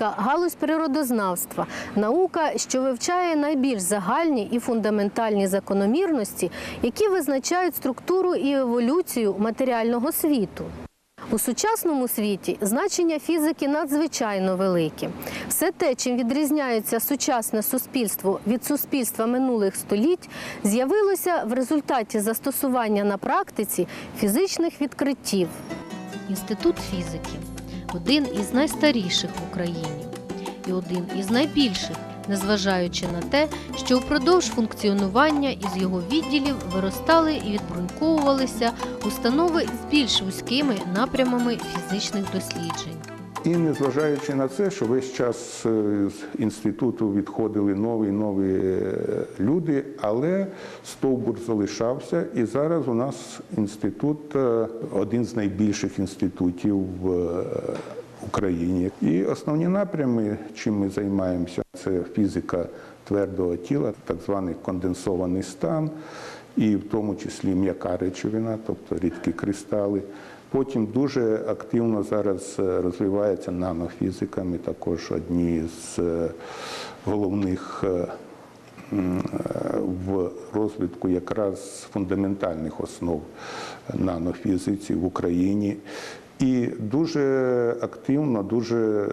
фізика галузь природознавства, наука, що вивчає найбільш загальні і фундаментальні закономірності, які визначають структуру і еволюцію матеріального світу. У сучасному світі значення фізики надзвичайно велике. Все те, чим відрізняється сучасне суспільство від суспільства минулих століть, з'явилося в результаті застосування на практиці фізичних відкриттів. Інститут фізики один із найстаріших в Україні і один із найбільших, незважаючи на те, що впродовж функціонування із його відділів виростали і відбруньковувалися установи з більш вузькими напрямами фізичних досліджень. І незважаючи на це, що весь час е, з інституту відходили нові нові е, люди, але стовбур залишався. І зараз у нас інститут е, один з найбільших інститутів в Україні. І основні напрями, чим ми займаємося, це фізика твердого тіла, так званий конденсований стан, і в тому числі м'яка речовина, тобто рідкі кристали. Потім дуже активно зараз е, розвивається нанофізика. Ми також одні з е, головних е, в розвитку якраз фундаментальних основ нанофізиці в Україні. І дуже активно, дуже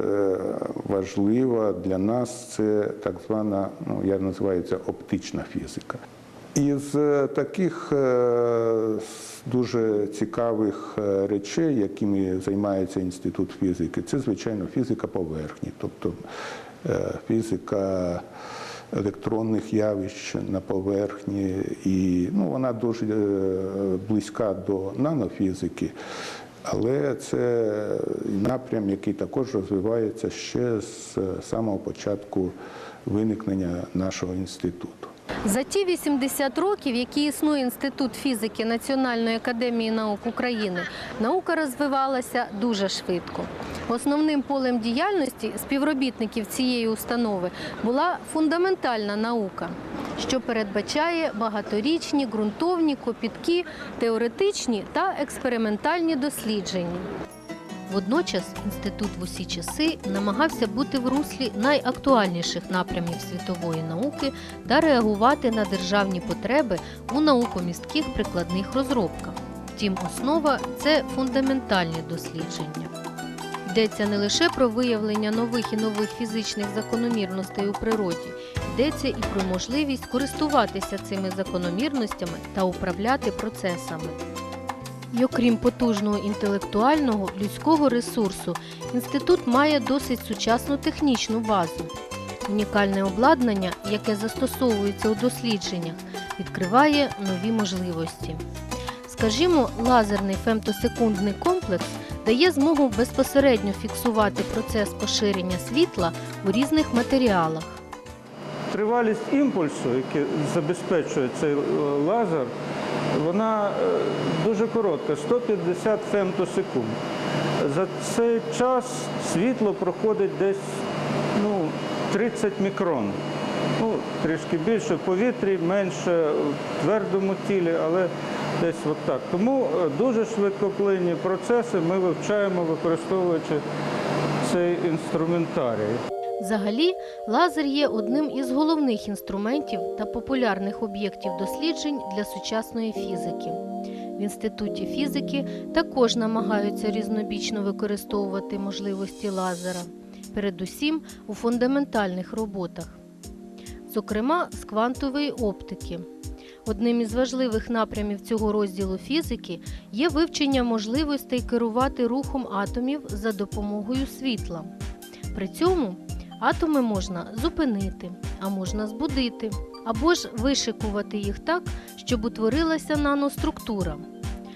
важлива для нас це так звана, ну я називаю це оптична фізика. Із е, таких е, дуже цікавих е, речей, якими займається інститут фізики, це звичайно фізика поверхні, тобто фізика електронних явищ на поверхні, і ну, вона дуже близька до нанофізики. Але це напрям, який також розвивається ще з самого початку виникнення нашого інституту. За ті 80 років, які існує Інститут фізики Національної академії наук України, наука розвивалася дуже швидко. Основним полем діяльності співробітників цієї установи була фундаментальна наука, що передбачає багаторічні ґрунтовні, копіткі, теоретичні та експериментальні дослідження. Водночас інститут в усі часи намагався бути в руслі найактуальніших напрямів світової науки та реагувати на державні потреби у наукомістких прикладних розробках. Втім, основа це фундаментальні дослідження. Йдеться не лише про виявлення нових і нових фізичних закономірностей у природі, йдеться і про можливість користуватися цими закономірностями та управляти процесами. І окрім потужного інтелектуального людського ресурсу, інститут має досить сучасну технічну базу. Унікальне обладнання, яке застосовується у дослідженнях, відкриває нові можливості. Скажімо, лазерний фемтосекундний комплекс дає змогу безпосередньо фіксувати процес поширення світла у різних матеріалах. Тривалість імпульсу, який забезпечує цей е, лазер, вона е, дуже коротка 150 фемтосекунд. За цей час світло проходить десь ну, 30 мікрон. Ну, трішки більше в повітрі, менше в твердому тілі, але десь от так. Тому е, дуже швидкоплинні процеси ми вивчаємо, використовуючи цей інструментарій. Взагалі, лазер є одним із головних інструментів та популярних об'єктів досліджень для сучасної фізики. В інституті фізики також намагаються різнобічно використовувати можливості лазера, передусім у фундаментальних роботах, зокрема з квантової оптики. Одним із важливих напрямів цього розділу фізики є вивчення можливостей керувати рухом атомів за допомогою світла. При цьому Атоми можна зупинити, а можна збудити, або ж вишикувати їх так, щоб утворилася наноструктура.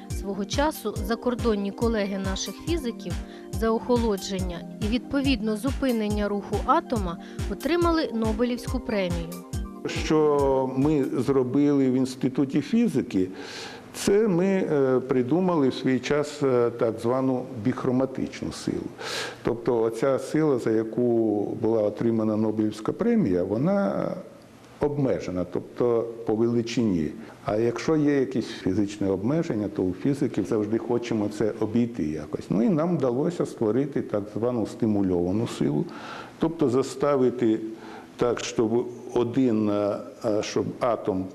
Свого часу закордонні колеги наших фізиків за охолодження і відповідно зупинення руху атома отримали Нобелівську премію. Що ми зробили в інституті фізики, це ми е, придумали в свій час е, так звану бихроматичну силу. Тобто оця сила, за яку була отримана Нобелівська премія, вона обмежена, тобто по величині. А якщо є якісь фізичні обмеження, то у фізиків завжди хочемо це обійти якось. Ну і нам вдалося створити так звану стимульовану силу, тобто заставити так, щоб один е, щоб атом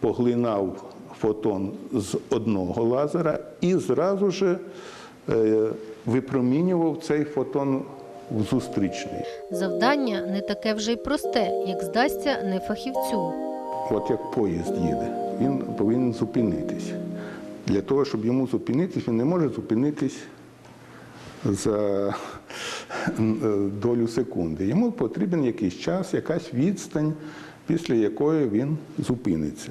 поглинав фотон з одного лазера і зразу ж е, випромінював цей фотон в зустрічний. Завдання не таке вже й просте, як здасться не фахівцю. От як поїзд їде, він повинен зупинитись. Для того, щоб йому зупинитись, він не може зупинитись за е, долю секунди. Йому потрібен якийсь час, якась відстань, після якої він зупиниться.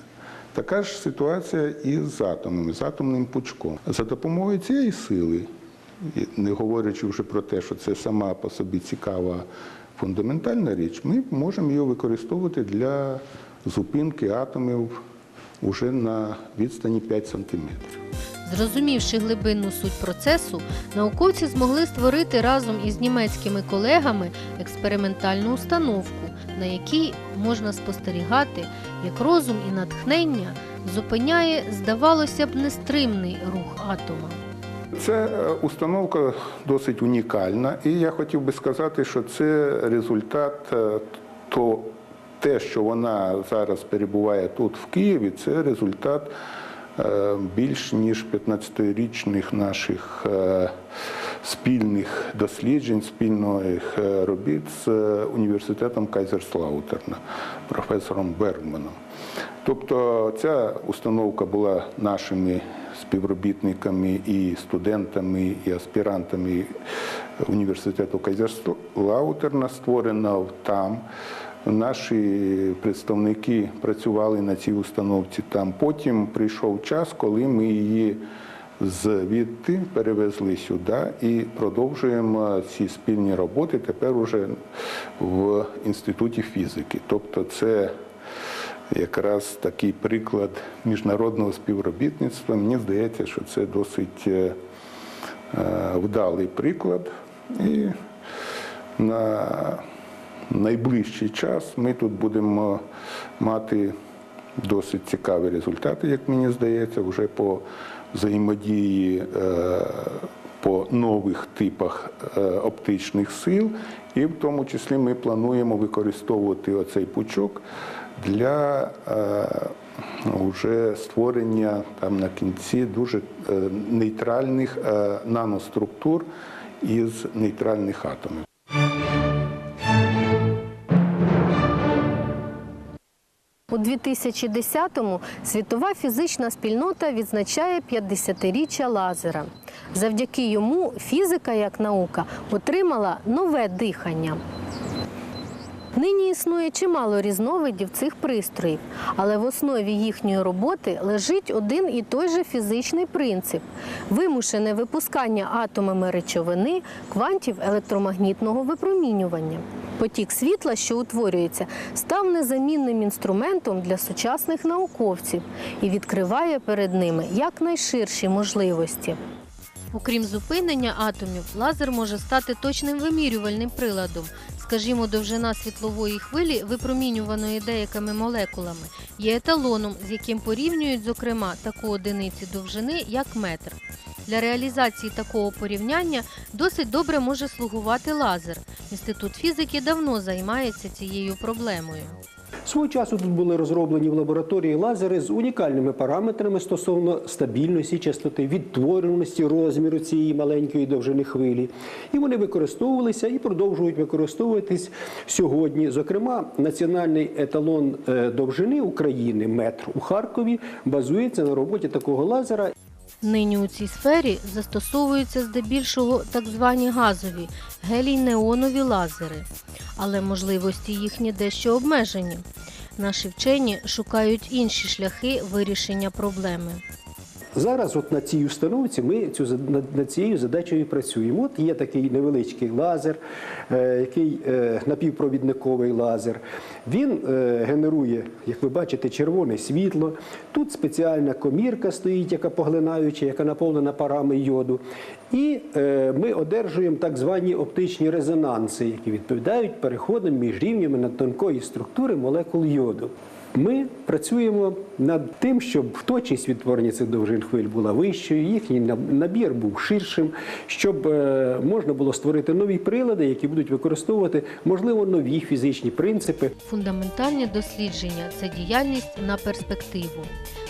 Така ж ситуація і з атомом, з атомним пучком. За допомогою цієї сили, не говорячи вже про те, що це сама по собі цікава фундаментальна річ, ми можемо її використовувати для зупинки атомів уже на відстані 5 сантиметрів. Зрозумівши глибинну суть процесу, науковці змогли створити разом із німецькими колегами експериментальну установку, на якій можна спостерігати, як розум і натхнення зупиняє, здавалося б, нестримний рух атома. Це установка досить унікальна, і я хотів би сказати, що це результат е, то те, що вона зараз перебуває тут в Києві, це результат е, більш ніж 15-річних наших е, спільних досліджень, спільних е, робіт з е, університетом Кайзерслаутерна, професором Бергманом. Тобто ця установка була нашими співробітниками і студентами, і аспірантами університету Кайзерслаутерна створена там. Наші представники працювали на цій установці там. Потім прийшов час, коли ми її звідти перевезли сюди і продовжуємо ці спільні роботи тепер уже в інституті фізики. Тобто, це якраз такий приклад міжнародного співробітництва. Мені здається, що це досить е, е, вдалий приклад. І на найближчий час ми тут будемо мати досить цікаві результати, як мені здається, вже по взаємодії е, по нових типах е, оптичних сил, і в тому числі ми плануємо використовувати оцей пучок для е, вже створення там на кінці дуже е, нейтральних е, наноструктур із нейтральних атомів. 2010-му світова фізична спільнота відзначає 50-річчя лазера. Завдяки йому фізика як наука отримала нове дихання. Нині існує чимало різновидів цих пристроїв, але в основі їхньої роботи лежить один і той же фізичний принцип вимушене випускання атомами речовини квантів електромагнітного випромінювання. Потік світла, що утворюється, став незамінним інструментом для сучасних науковців і відкриває перед ними якнайширші можливості. Окрім зупинення атомів, лазер може стати точним вимірювальним приладом. Скажімо, довжина світлової хвилі, випромінюваної деякими молекулами, є еталоном, з яким порівнюють, зокрема, таку одиницю довжини, як метр. Для реалізації такого порівняння досить добре може слугувати лазер. Інститут фізики давно займається цією проблемою. Свого часу тут були розроблені в лабораторії лазери з унікальними параметрами стосовно стабільності частоти, відтвореності розміру цієї маленької довжини хвилі. І вони використовувалися і продовжують використовуватись сьогодні. Зокрема, національний еталон е, довжини України метр у Харкові базується на роботі такого лазера. Нині у цій сфері застосовуються здебільшого так звані газові гелій-неонові лазери, але можливості їхні дещо обмежені. Наші вчені шукають інші шляхи вирішення проблеми. Зараз, от на цій установці, ми цю над, цією задачею працюємо. От є такий невеличкий лазер, е, який е, напівпровідниковий лазер. Він е, генерує, як ви бачите, червоне світло. Тут спеціальна комірка стоїть, яка поглинаюча, яка наповнена парами йоду. І ми одержуємо так звані оптичні резонанси, які відповідають переходам між рівнями на тонкої структури молекул йоду. Ми працюємо над тим, щоб точність відтворення цих довжин хвиль була вищою, їхній набір був ширшим, щоб е, можна було створити нові прилади, які будуть використовувати, можливо, нові фізичні принципи. Фундаментальні дослідження це діяльність на перспективу.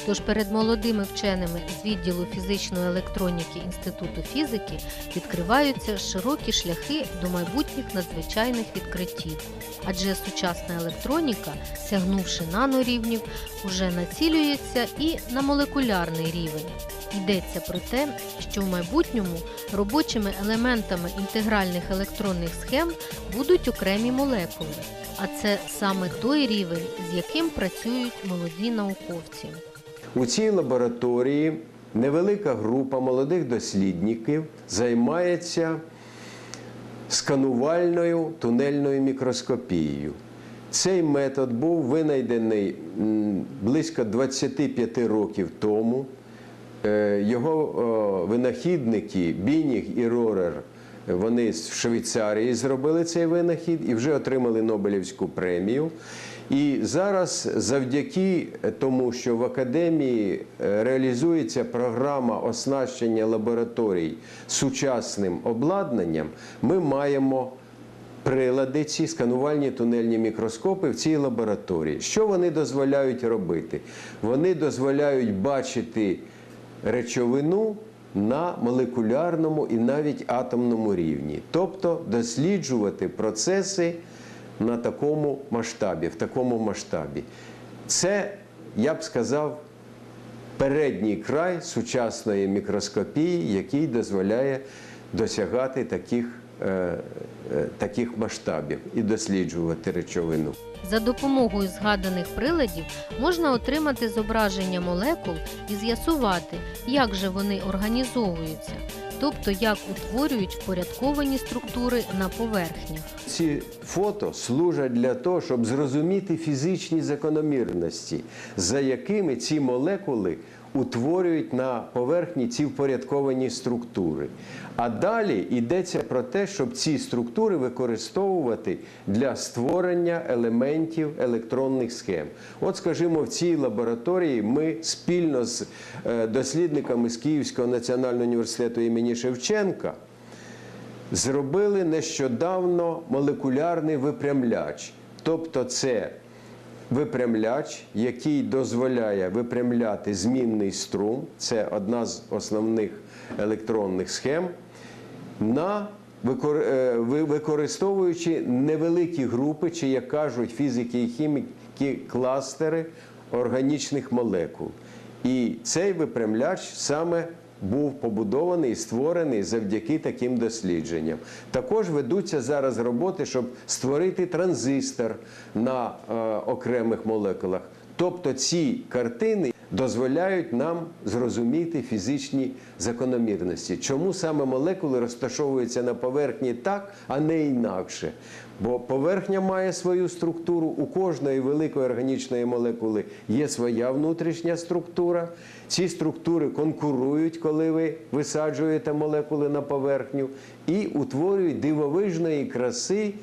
Тож перед молодими вченими з відділу фізичної електроніки Інституту фізики відкриваються широкі шляхи до майбутніх надзвичайних відкриттів. Адже сучасна електроніка, сягнувши нанорівнів, уже націлюється і на молекулярний рівень. Йдеться про те, що в майбутньому робочими елементами інтегральних електронних схем будуть окремі молекули. А це саме той рівень, з яким працюють молоді науковці. У цій лабораторії невелика група молодих дослідників займається сканувальною тунельною мікроскопією. Цей метод був винайдений близько 25 років тому. Е, Його винахідники Бініх і Рорер, вони в Швейцарії зробили цей винахід і вже отримали Нобелівську премію. І зараз, завдяки тому, що в академії е, реалізується програма оснащення лабораторій сучасним обладнанням, ми маємо прилади, ці сканувальні тунельні мікроскопи в цій лабораторії. Що вони дозволяють робити? Вони дозволяють бачити речовину на молекулярному і навіть атомному рівні, тобто досліджувати процеси на такому масштабі, в такому масштабі. Це, я б сказав, передній край сучасної мікроскопії, який дозволяє досягати таких, таких масштабів і досліджувати речовину. За допомогою згаданих приладів можна отримати зображення молекул і з'ясувати, як же вони організовуються, тобто як утворюють впорядковані структури на поверхнях. Ці фото служать для того, щоб зрозуміти фізичні закономірності, за якими ці молекули утворюють на поверхні ці впорядковані структури. А далі йдеться про те, щоб ці структури використовувати для створення елементів електронних схем. От, скажімо, в цій лабораторії ми спільно з е, дослідниками з Київського національного університету імені Шевченка зробили нещодавно молекулярний випрямляч. Тобто це випрямляч, який дозволяє випрямляти змінний струм, це одна з основних електронних схем, на е, ви- використовуючи невеликі групи, чи як кажуть фізики і хіміки, кластери органічних молекул. І цей випрямляч саме був побудований і створений завдяки таким дослідженням. Також ведуться зараз роботи, щоб створити транзистор на е, окремих молекулах. Тобто ці картини дозволяють нам зрозуміти фізичні закономірності, чому саме молекули розташовуються на поверхні так, а не інакше. Бо поверхня має свою структуру, у кожної великої органічної молекули є своя внутрішня структура. Ці структури конкурують, коли ви висаджуєте молекули на поверхню, і утворюють дивовижної краси,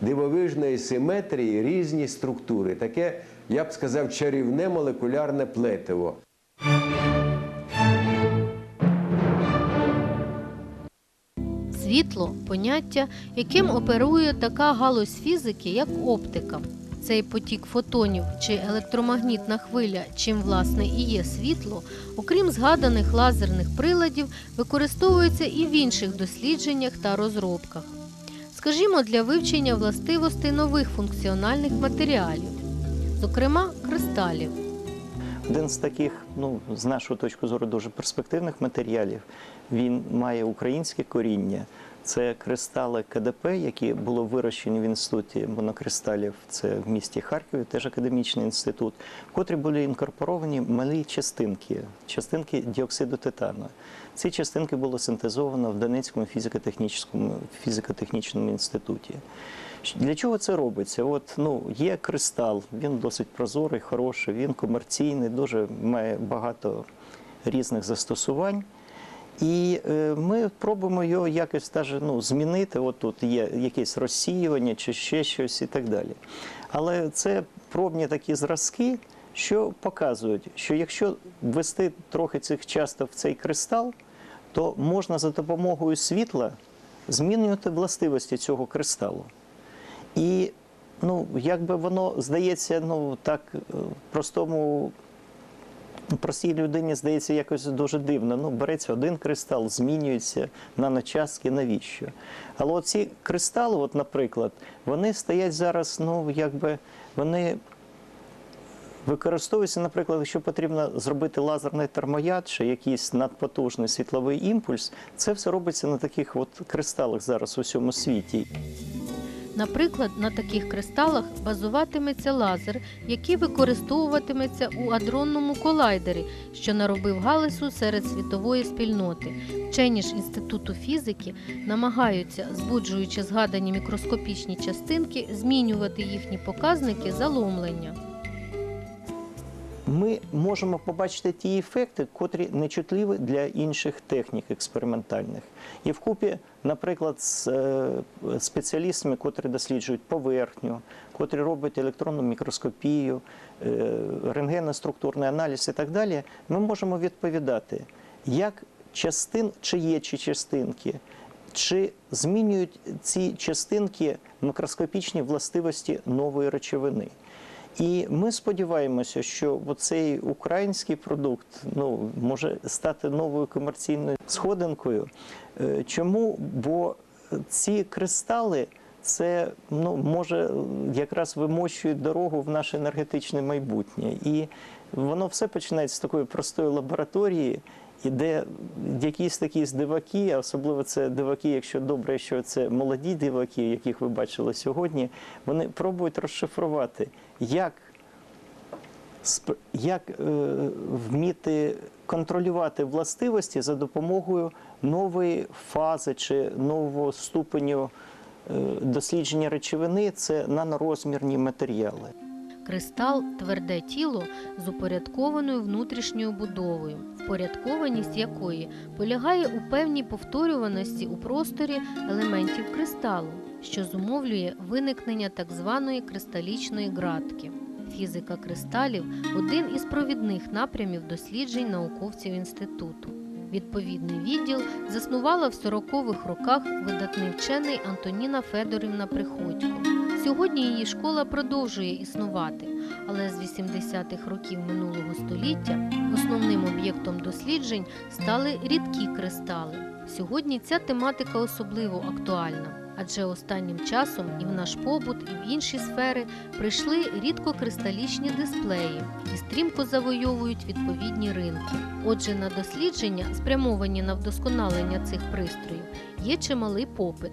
дивовижної симетрії різні структури. Таке, я б сказав, чарівне молекулярне плетиво. Світло поняття, яким оперує така галузь фізики, як оптика. Цей потік фотонів чи електромагнітна хвиля, чим власне і є світло, окрім згаданих лазерних приладів, використовується і в інших дослідженнях та розробках. Скажімо, для вивчення властивостей нових функціональних матеріалів, зокрема кристалів. Один з таких, ну з нашої точки зору, дуже перспективних матеріалів. Він має українське коріння. Це кристали КДП, які були вирощені в інституті монокристалів. Це в місті Харкові, теж академічний інститут, в котрі були інкорпоровані малі частинки, частинки діоксиду титану. Ці частинки було синтезовано в Донецькому фізико-технічному фізико-технічному інституті. Для чого це робиться? От ну є кристал, він досить прозорий, хороший, він комерційний, дуже має багато різних застосувань. І е, ми пробуємо його якось даже, ну, змінити. От тут є якесь розсіювання чи ще щось і так далі. Але це пробні такі зразки, що показують, що якщо ввести трохи цих часто в цей кристал, то можна за допомогою світла змінювати властивості цього кристалу. І ну, якби воно здається, ну так е, простому простій людині здається якось дуже дивно. Ну, береться один кристал, змінюється наночастки, навіщо? Але оці кристали, от, наприклад, вони стоять зараз, ну, якби вони використовуються, наприклад, якщо потрібно зробити лазерний термояд чи якийсь надпотужний світловий імпульс, це все робиться на таких от кристалах зараз у всьому світі. Наприклад, на таких кристалах базуватиметься лазер, який використовуватиметься у адронному колайдері, що наробив галасу серед світової спільноти. Вчені ж інституту фізики намагаються, збуджуючи згадані мікроскопічні частинки, змінювати їхні показники заломлення. Ми можемо побачити ті ефекти, котрі нечутливі для інших технік експериментальних. І вкупі, наприклад, з е, спеціалістами, котрі досліджують поверхню, котрі роблять електронну мікроскопію, е, рентгеноструктурний аналіз і так далі, ми можемо відповідати, як частин, чи є чи частинки, чи змінюють ці частинки мікроскопічні властивості нової речовини. І ми сподіваємося, що цей український продукт ну, може стати новою комерційною сходинкою. Е, Чому? Бо ці кристали це ну, може якраз вимощують дорогу в наше енергетичне майбутнє. І воно все починається з такої простої лабораторії, де якісь такі здиваки, а особливо це диваки, якщо добре, що це молоді диваки, яких ви бачили сьогодні, вони пробують розшифрувати, як, як е, вміти контролювати властивості за допомогою нової фази чи нового ступеню е, дослідження речовини це нанорозмірні матеріали. Кристал тверде тіло з упорядкованою внутрішньою будовою, впорядкованість якої полягає у певній повторюваності у просторі елементів кристалу, що зумовлює виникнення так званої кристалічної ґратки. Фізика кристалів один із провідних напрямів досліджень науковців інституту. Відповідний відділ заснувала в 40-х роках видатний вчений Антоніна Федорівна Приходько. Сьогодні її школа продовжує існувати, але з 80-х років минулого століття основним об'єктом досліджень стали рідкі кристали. Сьогодні ця тематика особливо актуальна, адже останнім часом і в наш побут, і в інші сфери прийшли рідкокристалічні дисплеї і стрімко завойовують відповідні ринки. Отже, на дослідження, спрямовані на вдосконалення цих пристроїв, є чималий попит.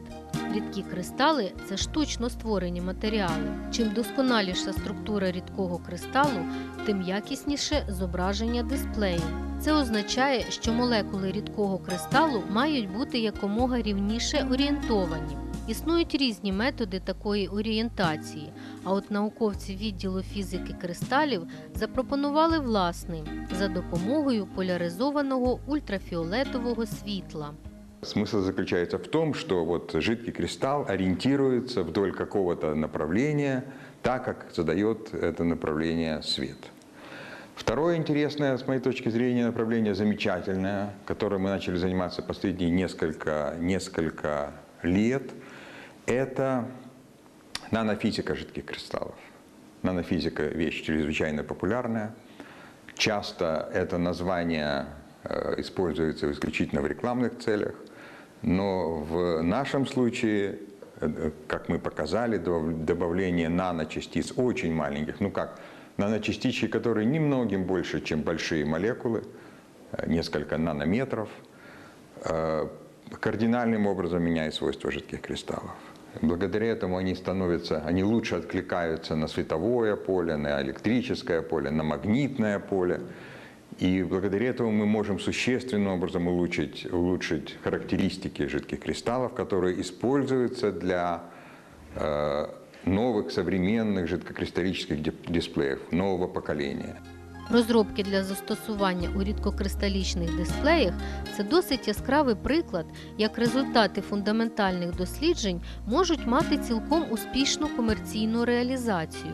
Рідкі кристали це штучно створені матеріали. Чим досконаліша структура рідкого кристалу, тим якісніше зображення дисплею. Це означає, що молекули рідкого кристалу мають бути якомога рівніше орієнтовані. Існують різні методи такої орієнтації, а от науковці відділу фізики кристалів запропонували власний за допомогою поляризованого ультрафіолетового світла. Смысл заключается в том, что вот жидкий кристалл ориентируется вдоль какого-то направления, так как задает это направление свет. Второе интересное, с моей точки зрения, направление замечательное, которым мы начали заниматься последние несколько, несколько лет, это нанофизика жидких кристаллов. Нанофизика – вещь чрезвычайно популярная. Часто это название э, используется исключительно в рекламных целях, но в нашем случае, э, как мы показали, добав- добавление наночастиц очень маленьких, ну как, наночастички, которые немногим больше, чем большие молекулы, э, несколько нанометров, э, кардинальным образом меняет свойства жидких кристаллов. Благодаря этому они становятся, они лучше откликаются на световое поле, на электрическое поле, на магнитное поле. И благодаря этому мы можем существенным образом улучшить, улучшить характеристики жидких кристаллов, которые используются для э, новых современных жидкокристаллических дип- дисплеев нового поколения. Розробки для застосування у рідкокристалічних дисплеях це досить яскравий приклад, як результати фундаментальних досліджень можуть мати цілком успішну комерційну реалізацію.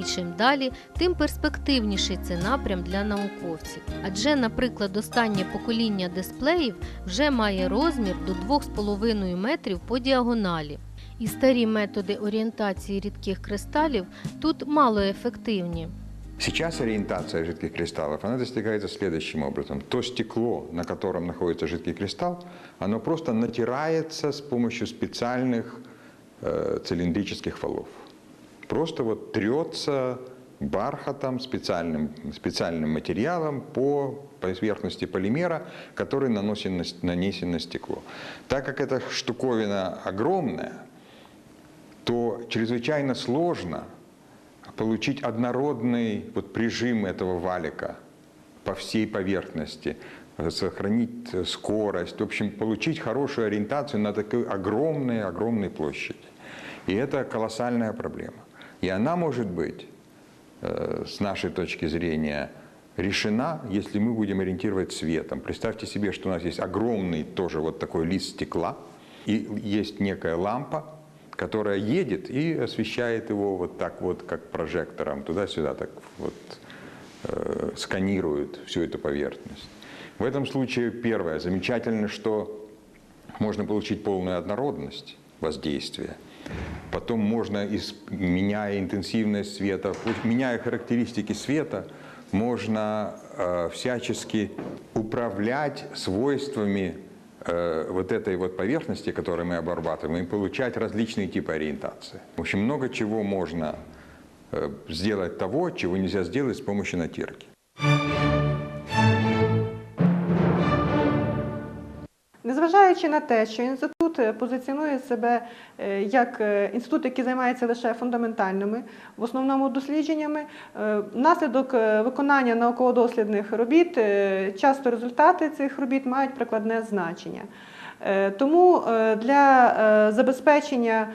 І чим далі, тим перспективніший це напрям для науковців. Адже, наприклад, останнє покоління дисплеїв вже має розмір до 2,5 метрів по діагоналі. І старі методи орієнтації рідких кристалів тут малоефективні. Сейчас ориентация жидких кристаллов, она достигается следующим образом. То стекло, на котором находится жидкий кристалл, оно просто натирается с помощью специальных э, цилиндрических валов. Просто вот трется бархатом, специальным, специальным материалом по поверхности полимера, который наносен на, нанесен на стекло. Так как эта штуковина огромная, то чрезвычайно сложно получить однородный вот прижим этого валика по всей поверхности, сохранить скорость, в общем, получить хорошую ориентацию на такой огромной, огромной площади. И это колоссальная проблема. И она может быть, э, с нашей точки зрения, решена, если мы будем ориентировать светом. Представьте себе, что у нас есть огромный тоже вот такой лист стекла, и есть некая лампа, которая едет и освещает его вот так вот, как прожектором, туда-сюда, так вот э, сканирует всю эту поверхность. В этом случае, первое, замечательно, что можно получить полную однородность воздействия. Потом можно, меняя интенсивность света, меняя характеристики света, можно э, всячески управлять свойствами э, вот этой вот поверхности, которую мы обрабатываем, и получать различные типы ориентации. В общем, много чего можно э, сделать того, чего нельзя сделать с помощью натирки. Незважаючи на те, що інститут позиціонує себе е, як е, інститут, який займається лише фундаментальними, в основному дослідженнями, е, внаслідок виконання науково-дослідних робіт часто результати цих робіт мають прикладне значення. Тому для забезпечення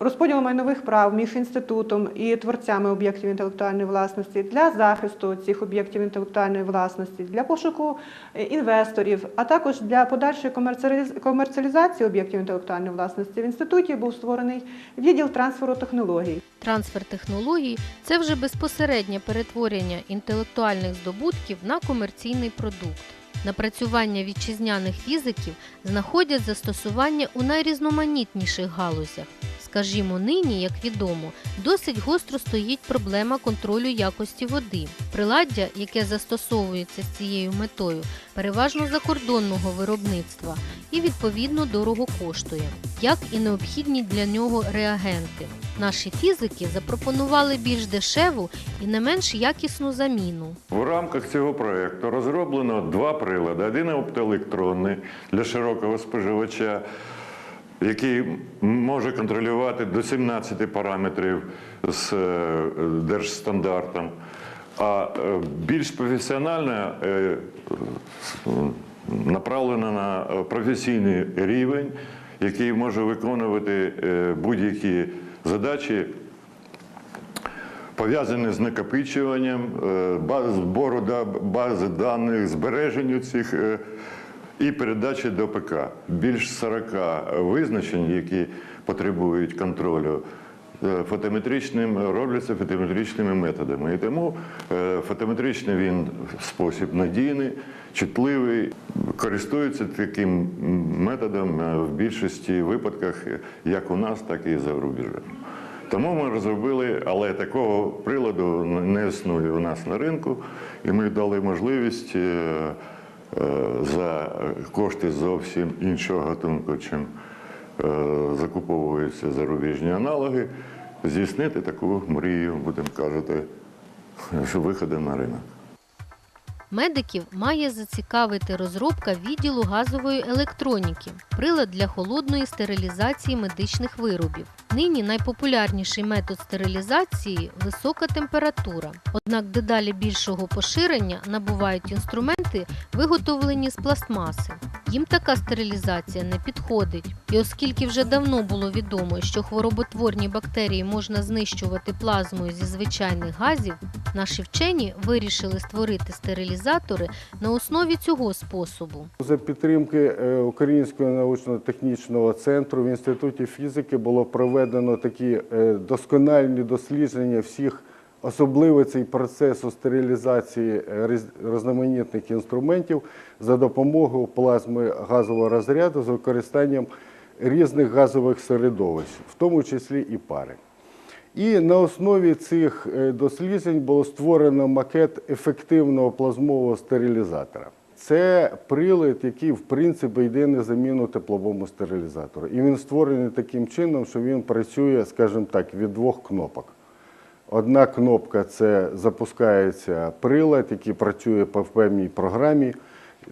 розподілу майнових прав між інститутом і творцями об'єктів інтелектуальної власності для захисту цих об'єктів інтелектуальної власності, для пошуку е, інвесторів, а також для подальшої комерціаліз- комерціалізації об'єктів інтелектуальної власності в інституті був створений відділ трансферу технологій. Трансфер технологій це вже безпосереднє перетворення інтелектуальних здобутків на комерційний продукт. Напрацювання вітчизняних фізиків знаходять застосування у найрізноманітніших галузях. Скажімо, нині, як відомо, досить гостро стоїть проблема контролю якості води. Приладдя, яке застосовується з цією метою, переважно закордонного виробництва і відповідно дорого коштує, як і необхідні для нього реагенти. Наші фізики запропонували більш дешеву і не менш якісну заміну. В рамках цього проєкту розроблено два прилади: один оптоелектронний для широкого споживача, який може контролювати до 17 параметрів з е, держстандартом. А е, більш професіональна е, направлена на е, професійний рівень, який може виконувати будь-які задачі пов'язані з накопичуванням, збору бази даних, збереженню цих і передачі до ПК. Більш 40 визначень, які потребують контролю. Е, Фотометричним робляться фотометричними методами. І тому е, фотометричний він спосіб надійний, чутливий, користується таким методом е, в більшості випадках, як у нас, так і за рубежем. Тому ми розробили, але такого приладу не існує у нас на ринку, і ми дали можливість за кошти зовсім іншого гатунку, чим закуповуються зарубіжні аналоги, здійснити таку мрію, будемо казати, виходу на ринок. Медиків має зацікавити розробка відділу газової електроніки, прилад для холодної стерилізації медичних виробів. Нині найпопулярніший метод стерилізації висока температура. Однак дедалі більшого поширення набувають інструменти, виготовлені з пластмаси. Їм така стерилізація не підходить. І оскільки вже давно було відомо, що хвороботворні бактерії можна знищувати плазмою зі звичайних газів, наші вчені вирішили створити стерилізатори на основі цього способу. За підтримки е, Українського научно-технічного центру в інституті фізики було проведено такі е, доскональні дослідження всіх особливостей процесу стерилізації е, різноманітних інструментів за допомогою плазми газового розряду з використанням різних газових середовищ, в тому числі і пари. І на основі цих е, досліджень було створено макет ефективного плазмового стерилізатора. Це прилад, який в принципі йде на заміну тепловому стерилізатору. І він створений таким чином, що він працює, скажімо так, від двох кнопок. Одна кнопка це запускається прилад, який працює по певній програмі.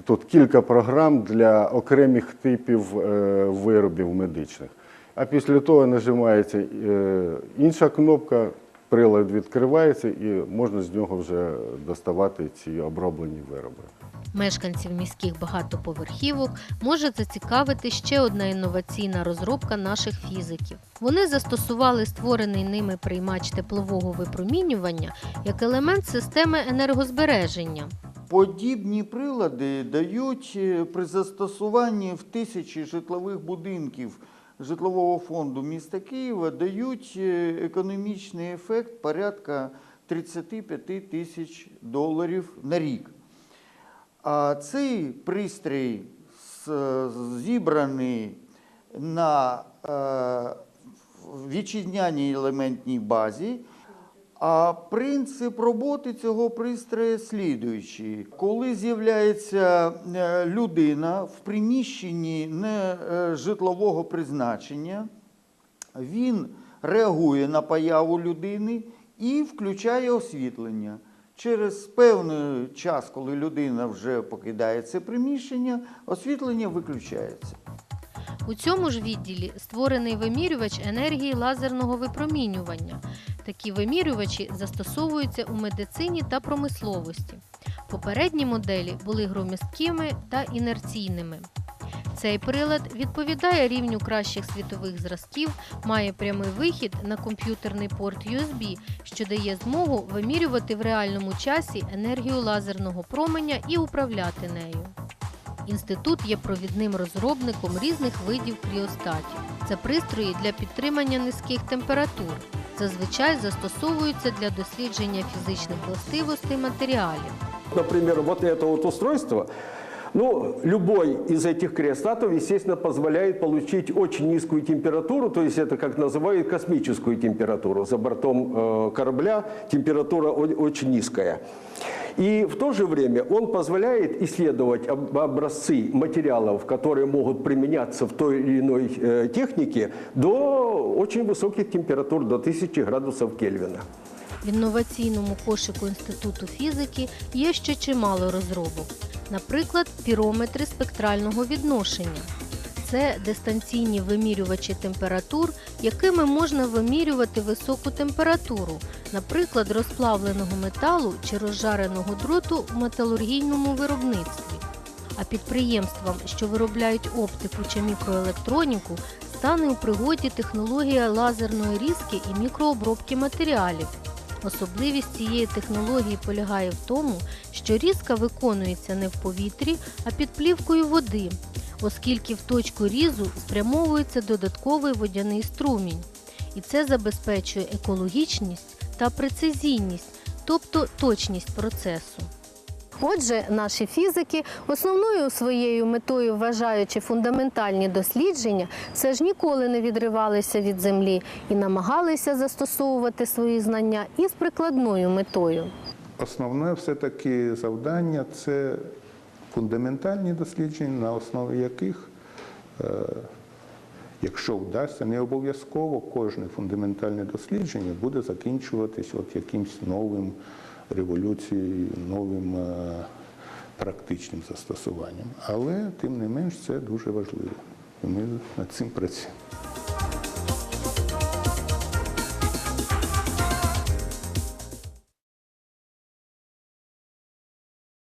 Тут кілька програм для окремих типів е, виробів медичних. А після того нажимається е, інша кнопка, прилад відкривається і можна з нього вже доставати ці оброблені вироби. Мешканців міських багатоповерхівок може зацікавити ще одна інноваційна розробка наших фізиків. Вони застосували створений ними приймач теплового випромінювання як елемент системи енергозбереження. Подібні прилади дають е, при застосуванні в тисячі житлових будинків житлового фонду міста Києва дають е, економічний ефект порядка 35 тисяч доларів на рік. А цей пристрій зібраний на е, вітчизняній елементній базі. А принцип роботи цього пристрою слідуючий. Коли з'являється е, людина в приміщенні не е, житлового призначення, він реагує на появу людини і включає освітлення. Через певний час, коли людина вже покидає це приміщення, освітлення виключається. У цьому ж відділі створений вимірювач енергії лазерного випромінювання. Такі вимірювачі застосовуються у медицині та промисловості. Попередні моделі були громісткими та інерційними. Цей прилад відповідає рівню кращих світових зразків, має прямий вихід на комп'ютерний порт USB, що дає змогу вимірювати в реальному часі енергію лазерного променя і управляти нею. Інститут є провідним розробником різних видів кріостатів. Це пристрої для підтримання низьких температур. Зазвичай застосовуються для дослідження фізичних властивостей матеріалів. Например, вот это вот устройство, ну, любой из этих криостатов, естественно, позволяет получить очень низкую температуру, то есть это как называют космическую температуру. За бортом э, корабля температура о- очень низкая. И в то же время он позволяет исследовать об- образцы материалов, которые могут применяться в той или иной э, технике, до очень высоких температур, до 1000 градусов Кельвина. В інноваційному кошику Інституту фізики є ще чимало розробок, наприклад, пірометри спектрального відношення. Це дистанційні вимірювачі температур, якими можна вимірювати високу температуру, наприклад, розплавленого металу чи розжареного дроту в металургійному виробництві. А підприємствам, що виробляють оптику чи мікроелектроніку, стане у пригоді технологія лазерної різки і мікрообробки матеріалів. Особливість цієї технології полягає в тому, що різка виконується не в повітрі, а під плівкою води, оскільки в точку різу спрямовується додатковий водяний струмінь. І це забезпечує екологічність та прецизійність, тобто точність процесу. Отже, наші фізики, основною своєю метою вважаючи фундаментальні дослідження, все ж ніколи не відривалися від землі і намагалися застосовувати свої знання із прикладною метою. Основне все-таки завдання це фундаментальні дослідження, на основі яких, е, якщо вдасться, не обов'язково кожне фундаментальне дослідження буде закінчуватись от якимсь новим революцією, новим е, практичним застосуванням. Але тим не менш це дуже важливо. І ми над цим працюємо.